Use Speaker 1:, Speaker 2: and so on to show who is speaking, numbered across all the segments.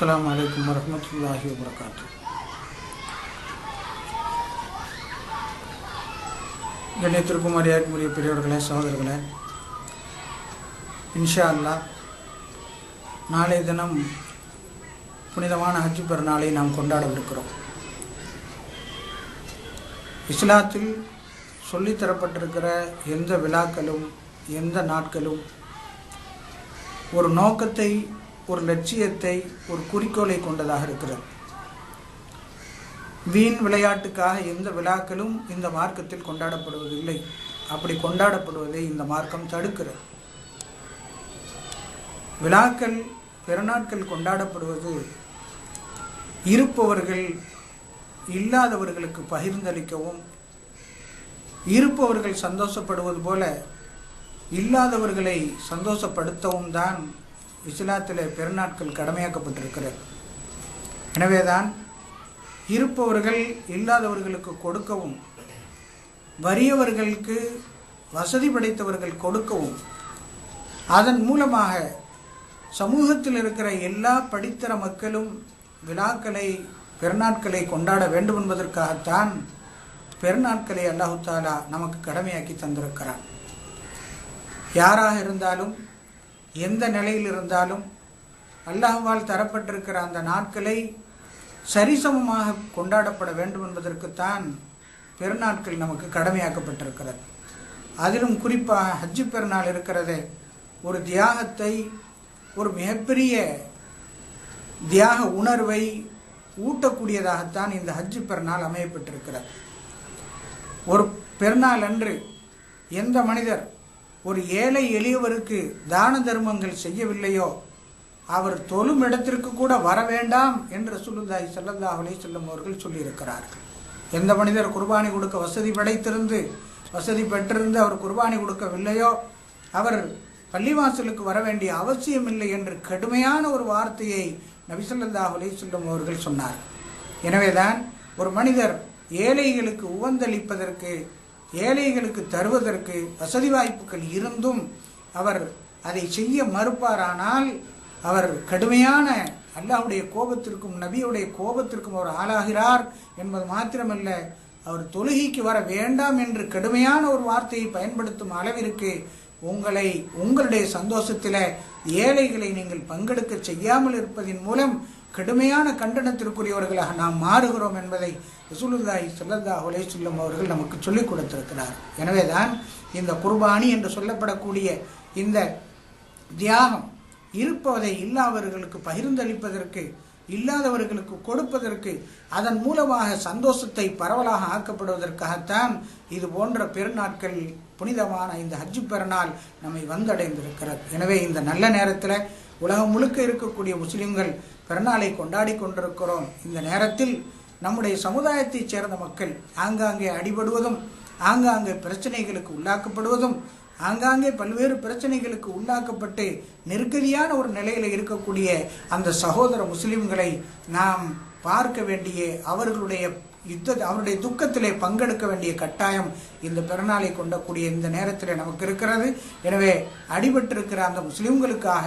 Speaker 1: அஸ்ஸலாமு அலைக்கும் வரஹ்மத்துல்லாஹி வபரகாத்து கண்ணியத்திற்கும் மரியாதைக்குரிய பெரியவர்களே சகோதரர்களே இன்ஷா அல்லாஹ் நாளைய தினம் புனிதமான ஹஜ் பெருநாளை நாம் கொண்டாடவிருக்கிறோம். இஸ்லாத்தில் சொல்லித்தரப்பட்டிருக்கிற எந்த விழாக்களும் எந்த நாட்களும் ஒரு நோக்கத்தை ஒரு லட்சியத்தை ஒரு குறிக்கோளை கொண்டதாக இருக்கிறது. வீண் விளையாட்டுக்காக எந்த விழாக்களும் இந்த மார்க்கத்தில் கொண்டாடப்படுவதில்லை. அப்படி கொண்டாடப்படுவதை இந்த மார்க்கம் தடுக்கிறது. விழாக்கள் பிறநாட்கள் கொண்டாடப்படுவது இருப்பவர்கள் இல்லாதவர்களுக்கு பகிர்ந்தளிக்கவும் இருப்பவர்கள் சந்தோஷப்படுவது போல இல்லாதவர்களை சந்தோஷப்படுத்தவும் தான் இஸ்லாத்தில் பெருநாட்கள் கடமையாக்கப்பட்டிருக்கிறது. எனவேதான் இருப்பவர்கள் இல்லாதவர்களுக்கு கொடுக்கவும் வறியவர்களுக்கு வசதி படைத்தவர்கள் கொடுக்கவும் அதன் மூலமாக சமூகத்தில் இருக்கிற எல்லா படித்தர மக்களும் விழாக்களை பெருநாட்களை கொண்டாட வேண்டும் என்பதற்காகத்தான் பெருநாட்களை அல்லாஹு தாலா நமக்கு கடமையாக்கி தந்திருக்கிறான். யாராக இருந்தாலும் எந்த நிலையில் இருந்தாலும் அல்லாஹ்வால் தரப்பட்டிருக்கிற அந்த நாட்களை சரிசமமாக கொண்டாடப்பட வேண்டும் என்பதற்குத்தான் பெருநாட்கள் நமக்கு கடமையாக்கப்பட்டிருக்கிறது. அதிலும் குறிப்பாக ஹஜ்ஜு பெருநாள் இருக்கிறது ஒரு தியாகத்தை ஒரு மிகப்பெரிய தியாக உணர்வை ஊட்டக்கூடியதாகத்தான் இந்த ஹஜ்ஜு பெருநாள் அமையப்பட்டிருக்கிறது. ஒரு பெருநாள் அன்று எந்த மனிதர் ஒரு ஏழை எளியவருக்கு தான தர்மங்கள் செய்யவில்லையோ அவர் தொழும் இடத்திற்கு கூட வர வேண்டாம் என்று சொல்லுந்தாய் செல்லல்லா செல்லும் அவர்கள் சொல்லியிருக்கிறார்கள். எந்த மனிதர் குர்பானி கொடுக்க வசதி படைத்திருந்து வசதி பெற்றிருந்து அவர் குர்பானி கொடுக்கவில்லையோ அவர் பள்ளிவாசலுக்கு வர வேண்டிய அவசியம் இல்லை என்று கடுமையான ஒரு வார்த்தையை நபிசல்லா அலை செல்லும் அவர்கள் சொன்னார். எனவேதான் ஒரு மனிதர் ஏழைகளுக்கு உவந்தளிப்பதற்கு ஏழைகளுக்கு தருவதற்கு வசதி வாய்ப்புகள் இருந்தும் அவர் அதை செய்ய மறுப்பாரானால் அவர் கடுமையான அல்லாஹுடைய கோபத்திற்கும் நபியுடைய கோபத்திற்கும் அவர் ஆளாகிறார் என்பது மாத்திரமல்ல அவர் தொழுகைக்கு வர வேண்டாம் என்று கடுமையான ஒரு வார்த்தையை பயன்படுத்தும் அளவிற்கு உங்களை உங்களுடைய சந்தோஷத்தில் ஏழைகளை நீங்கள் பங்கெடுக்க செய்யாமல் இருப்பதின் மூலம் கடுமையான கண்டனத்திற்குரியவர்களாக நாம் மாறுகிறோம் என்பதை ரசூலுல்லாஹி ஸல்லல்லாஹு அலைஹி அவர்கள் நமக்கு சொல்லிக் கொடுத்திருக்கிறார். எனவேதான் இந்த குர்பானி என்று சொல்லப்படக்கூடிய இந்த தியாகம் இருப்பதை இல்லாதவர்களுக்கு பகிர்ந்தளிப்பதற்கு இல்லாதவர்களுக்கு கொடுப்பதற்கு அதன் மூலமாக சந்தோஷத்தை பரவலாக ஆக்கப்படுவதற்காகத்தான் இது போன்ற பெருநாட்கள் புனிதமான இந்த ஹஜ்ஜு பெருநாள் நம்மை வந்தடைந்திருக்கிறது. எனவே இந்த நல்ல நேரத்தில் உலகம் முழுக்க இருக்கக்கூடிய முஸ்லிம்கள் பிறநாளை கொண்டாடி கொண்டிருக்கிறோம். இந்த நேரத்தில் நம்முடைய சமுதாயத்தைச் சேர்ந்த மக்கள் ஆங்காங்கே அடிபடுவதும் ஆங்காங்கே பிரச்சனைகளுக்கு உள்ளாக்கப்படுவதும் ஆங்காங்கே பல்வேறு பிரச்சனைகளுக்கு உள்ளாக்கப்பட்டு நெருக்கடியான ஒரு நிலையில் இருக்கக்கூடிய அந்த சகோதர முஸ்லிம்களை நாம் பார்க்க வேண்டிய அவர்களுடைய யுத்த அவருடைய துக்கத்திலே பங்கெடுக்க வேண்டிய கட்டாயம் இந்த பிறநாளை கொண்டக்கூடிய இந்த நேரத்தில் நமக்கு இருக்கிறது. எனவே அடிபட்டிருக்கிற அந்த முஸ்லிம்களுக்காக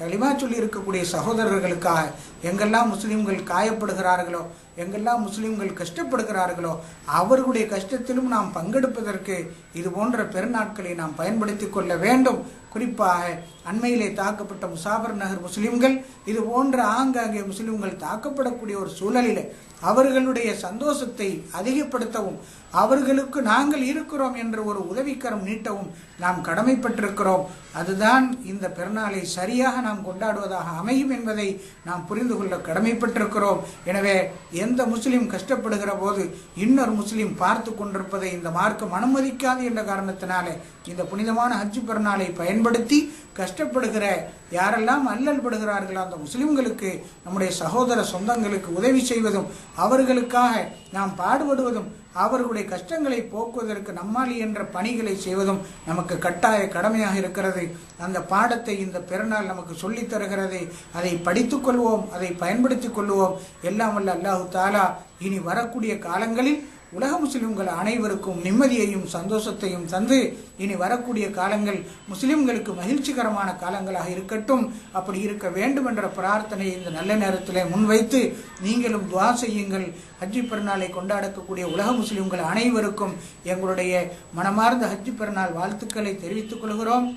Speaker 1: களிமா சொல்லி இருக்கக்கூடிய சகோதரர்களுக்காக எங்கெல்லாம் முஸ்லீம்கள் காயப்படுகிறார்களோ எங்கெல்லாம் முஸ்லீம்கள் கஷ்டப்படுகிறார்களோ அவர்களுடைய கஷ்டத்திலும் நாம் பங்கெடுப்பதற்கு இது போன்ற பெருநாட்களை நாம் பயன்படுத்தி கொள்ள வேண்டும். குறிப்பாக அண்மையிலே தாக்கப்பட்ட முசாபர் நகர் முஸ்லிம்கள் இது போன்ற ஆங்காங்கே முஸ்லிம்கள் தாக்கப்படக்கூடிய ஒரு சூழலில் அவர்களுடைய சந்தோஷத்தை அதிகப்படுத்தவும் அவர்களுக்கு நாங்கள் இருக்கிறோம் என்ற ஒரு உதவிக்கரம் நீட்டவும் நாம் கடமைப்பட்டிருக்கிறோம். அதுதான் இந்த பெருநாளை சரியாக நாம் கொண்டாடுவதாக அமையும் என்பதை நாம் புரிந்து கொள்ள கடமைப்பட்டிருக்கிறோம். எனவே எந்த முஸ்லீம் கஷ்டப்படுகிற போது இன்னொரு முஸ்லீம் பார்த்து கொண்டிருப்பதை இந்த மார்க்கம் அனுமதிக்காது என்ற காரணத்தினாலே இந்த புனிதமான ஹஜ்ஜு பெருநாளை பயன்படுத்தி கஷ்டப்படுகிற யாரெல்லாம் அல்லல் படுகிறார்களோ அந்த முஸ்லிம்களுக்கு நம்முடைய சகோதர சொந்தங்களுக்கு உதவி செய்வதும் அவர்களுக்காக நாம் பாடுபடுவதும் அவர்களுடைய கஷ்டங்களை போக்குவதற்கு நம்மால் என்ற பணிகளை செய்வதும் நமக்கு கட்டாய கடமையாக இருக்கிறது. அந்த பாடத்தை இந்த பிறநாள் நமக்கு சொல்லித் தருகிறது. அதை படித்துக் கொள்வோம் அதை பயன்படுத்திக் கொள்வோம். எல்லாம் வல்ல அல்லாஹு தாலா இனி வரக்கூடிய காலங்களில் உலக முஸ்லிம்கள் அனைவருக்கும் நிம்மதியையும் சந்தோஷத்தையும் தந்து இனி வரக்கூடிய காலங்கள் முஸ்லிம்களுக்கு மகிழ்ச்சிகரமான காலங்களாக இருக்கட்டும். அப்படி இருக்க வேண்டும் என்ற பிரார்த்தனையை இந்த நல்ல நேரத்தில் முன்வைத்து நீங்களும் துவா செய்யுங்கள். ஹஜ்ஜி பெருநாளை கொண்டாடக்கூடிய உலக முஸ்லிம்கள் அனைவருக்கும் எங்களுடைய மனமார்ந்த ஹஜ்ஜி பெருநாள் வாழ்த்துக்களை தெரிவித்துக் கொள்கிறோம்.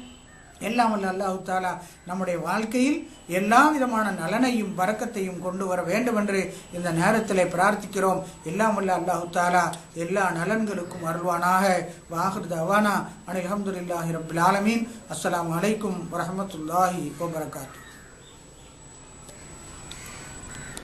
Speaker 1: எல்லாம் வல்ல அல்லாஹு தாலா நம்முடைய வாழ்க்கையில் எல்லா விதமான நலனையும் வரக்கத்தையும் கொண்டு வர வேண்டும் என்று இந்த நேரத்தில் பிரார்த்திக்கிறோம். எல்லாம் வல்ல அல்லாஹு தாலா எல்லா நலன்களுக்கும் அருள்வானாக. வாஹர் தவானா அனில் அஹமதுல்லாஹி ரபில் ஆலமீன். அஸ்லாம் அலைக்கும் வரமத்துல்லாஹி வபரகாத்து.